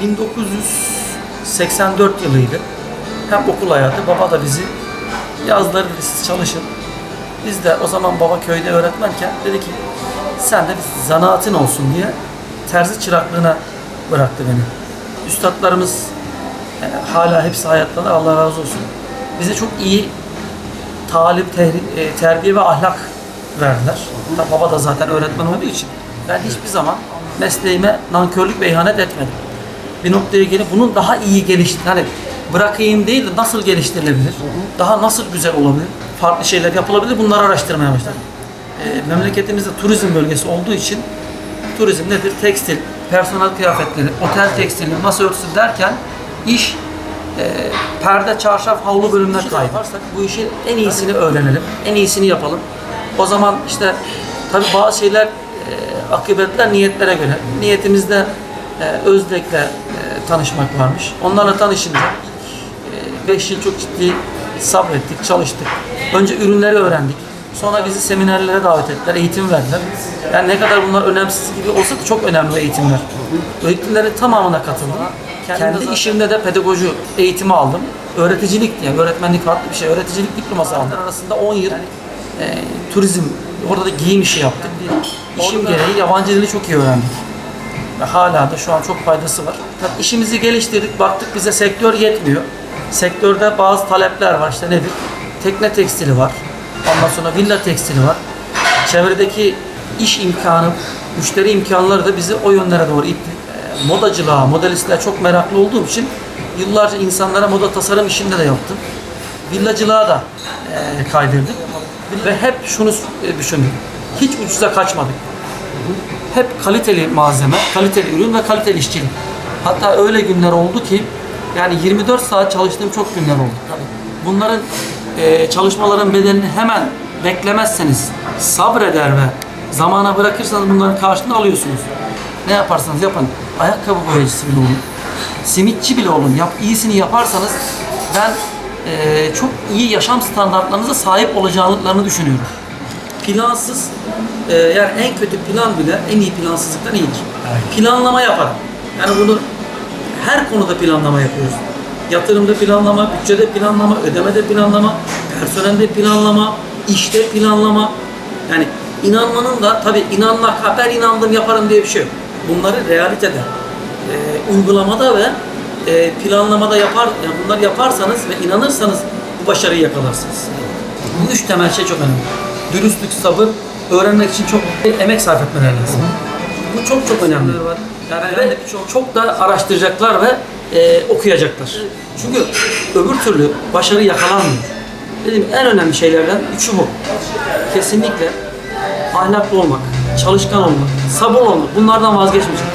1984 yılıydı. Hem okul hayatı, baba da bizi yazları dedi siz çalışın. Biz de o zaman baba köyde öğretmenken dedi ki sen de bir zanaatin olsun diye terzi çıraklığına bıraktı beni. Üstadlarımız yani hala hepsi hayattalar Allah razı olsun. Bize çok iyi talim, tehri- e, terbiye ve ahlak verdiler. Baba da zaten öğretmen olduğu için ben hiçbir zaman mesleğime nankörlük ve ihanet etmedim. Bir noktaya gelip bunun daha iyi geliştir, hani bırakayım değil de nasıl geliştirilebilir, daha nasıl güzel olabilir, farklı şeyler yapılabilir bunları araştırmaya başladım. E, memleketimizde turizm bölgesi olduğu için turizm nedir? Tekstil, personel kıyafetleri, otel tekstili, masa örtüsü derken iş e, perde, çarşaf, havlu bölümüne kaydı. Bu işin en iyisini öğrenelim, en iyisini yapalım. O zaman işte tabii bazı şeyler e, akıbetler niyetlere göre. Niyetimizde e, Özdek'le e, tanışmak varmış. Onlarla tanışınca 5 yıl çok ciddi sabrettik, çalıştık. Önce ürünleri öğrendik. Sonra bizi seminerlere davet ettiler, eğitim verdiler. Yani ne kadar bunlar önemsiz gibi olsa da çok önemli eğitimler. Eğitimlerin tamamına katıldım. Kendi işimde de pedagoji eğitimi aldım. Öğreticilik diye, öğretmenlik farklı bir şey, öğreticilik diploması aldım. Arasında 10 yıl e, turizm, orada da giyim işi yaptık. İşim gereği yabancı dili çok iyi öğrendik. Ve hala da şu an çok faydası var. Tabii işimizi geliştirdik, baktık bize sektör yetmiyor. Sektörde bazı talepler var. İşte nedir? Tekne tekstili var. Ondan sonra villa tekstili var. Çevredeki iş imkanı, müşteri imkanları da bizi o yönlere doğru itti. Ee, Modacılığa, modelistliğe çok meraklı olduğum için yıllarca insanlara moda tasarım işinde de yaptım. Villacılığa da e, kaydırdık. Ve hep şunu e, düşündüm. Hiç ucuza kaçmadık hep kaliteli malzeme, kaliteli ürün ve kaliteli işçilik. Hatta öyle günler oldu ki yani 24 saat çalıştığım çok günler oldu. Bunların e, çalışmaların bedelini hemen beklemezseniz, sabreder ve zamana bırakırsanız bunların karşılığını alıyorsunuz. Ne yaparsanız yapın. Ayakkabı boyacısı bile olun. Simitçi bile olun. Yap, iyisini yaparsanız ben e, çok iyi yaşam standartlarınıza sahip olacağını düşünüyorum plansız e, yani en kötü plan bile en iyi plansızlıktan iyidir. Planlama yaparım. Yani bunu her konuda planlama yapıyoruz. Yatırımda planlama, bütçede planlama, ödemede planlama, personelde planlama, işte planlama. Yani inanmanın da tabii inanmak, ha ben inandım yaparım diye bir şey yok. Bunları realitede, e, uygulamada ve e, planlamada yapar, yani bunları yaparsanız ve inanırsanız bu başarıyı yakalarsınız. Bu üç temel şey çok önemli. Dürüstlük, sabır, öğrenmek için çok emek sarf etmeler lazım. Bu çok çok önemli. Yani ve çok, çok da araştıracaklar ve e, okuyacaklar. Çünkü öbür türlü başarı yakalanmıyor. Dedim en önemli şeylerden üçü bu. Kesinlikle ahlaklı olmak, çalışkan olmak, sabır olmak. Bunlardan vazgeçmeyecek.